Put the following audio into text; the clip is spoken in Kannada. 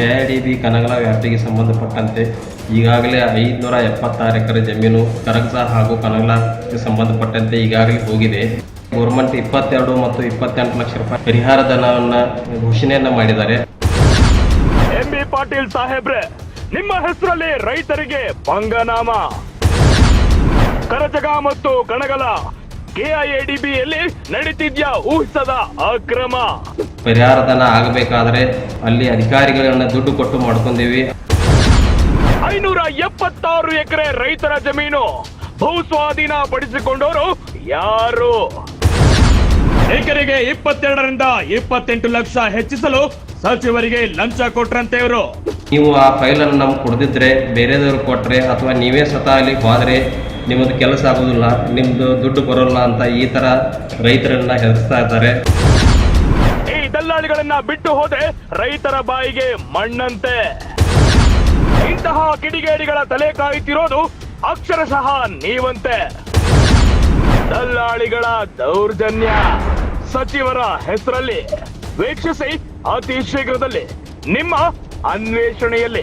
ಕೆಐಡಿಬಿ ಕನಗಲ ವ್ಯಾಪ್ತಿಗೆ ಸಂಬಂಧಪಟ್ಟಂತೆ ಈಗಾಗಲೇ ಐದುನೂರ ಎಪ್ಪತ್ತಾರು ಎಕರೆ ಜಮೀನು ಕರಗಸ ಹಾಗೂ ಕನಗಲಕ್ಕೆ ಸಂಬಂಧಪಟ್ಟಂತೆ ಈಗಾಗಲೇ ಹೋಗಿದೆ. ಗೌರ್ಮೆಂಟ್ ಇಪ್ಪತ್ತೆರಡು ಮತ್ತು ಇಪ್ಪತ್ತೆಂಟು ಲಕ್ಷ ರೂಪಾಯಿ ಪರಿಹಾರ ಧನವನ್ನು ಘೋಷಣೆಯನ್ನು ಮಾಡಿದ್ದಾರೆ. ಎಂ ಬಿ ಪಾಟೀಲ್ ಸಾಹೇಬ್ರೆ, ನಿಮ್ಮ ಹೆಸರಲ್ಲಿ ರೈತರಿಗೆ ಪಂಗನಾಮ ಕರಜಗ ಮತ್ತು ಕಣಗಲ. ಕೆಐಎಡಿಬಿಯಲ್ಲಿ ನಡೀತಿದ್ಯಾ ಊಹಿಸದ ಅಕ್ರಮ? ಪರಿಹಾರ ಧನ ಆಗಬೇಕಾದ್ರೆ ಅಲ್ಲಿ ಅಧಿಕಾರಿಗಳನ್ನ ದುಡ್ಡು ಕೊಟ್ಟು ಮಾಡ್ಕೊಂಡೀವಿ. ಐನೂರ ಎಪ್ಪತ್ತಾರು ಎಕರೆ ರೈತರ ಜಮೀನು ಭೂ ಸ್ವಾಧೀನ ಪಡಿಸಿಕೊಂಡವರು ಯಾರು? ಎಕರೆಗೆ ಇಪ್ಪತ್ತೆರಡರಿಂದ ಇಪ್ಪತ್ತೆಂಟು ಲಕ್ಷ ಹೆಚ್ಚಿಸಲು ಸಚಿವರಿಗೆ ಲಂಚ ಕೊಟ್ರಂತೆ ಇವರು. ನೀವು ಆ ಫೈಲನ್ನು ನಮ್ಗೆ ಕೊಡದಿದ್ರೆ ಬೇರೆದವ್ರು ಕೊಟ್ರೆ ಅಥವಾ ನೀವೇ ಸ್ವತಃ ಅಲ್ಲಿ ಹೋದರೆ ನಿಮ್ಮದು ಕೆಲಸ ಆಗೋದಿಲ್ಲ ನಿಮ್ಮದು ದುಡ್ಡು ಬರೋಲ್ಲ ಅಂತ ಈ ಥರ ರೈತರನ್ನ ಹೆದರ್ಸ್ತಾ ಇದ್ದಾರೆ. ಈ ದಲ್ಲಾಳಿಗಳನ್ನ ಬಿಟ್ಟು ಹೋದ್ರೆ ರೈತರ ಬಾಯಿಗೆ ಮಣ್ಣಂತೆ. ಇಂತಹ ಕಿಡಿಗೇಡಿಗಳ ತಲೆ ಕಾಯುತ್ತಿರೋದು ಅಕ್ಷರಶಃ ನೀವಂತೆ. ದಲ್ಲಾಳಿಗಳ ದೌರ್ಜನ್ಯ. ಸಚಿವರ ಹೆಸರಲ್ಲಿ ವೀಕ್ಷಿಸಿ ಅತಿ ಶೀಘ್ರದಲ್ಲಿ ನಿಮ್ಮ ಅನ್ವೇಷಣೆಯಲ್ಲಿ.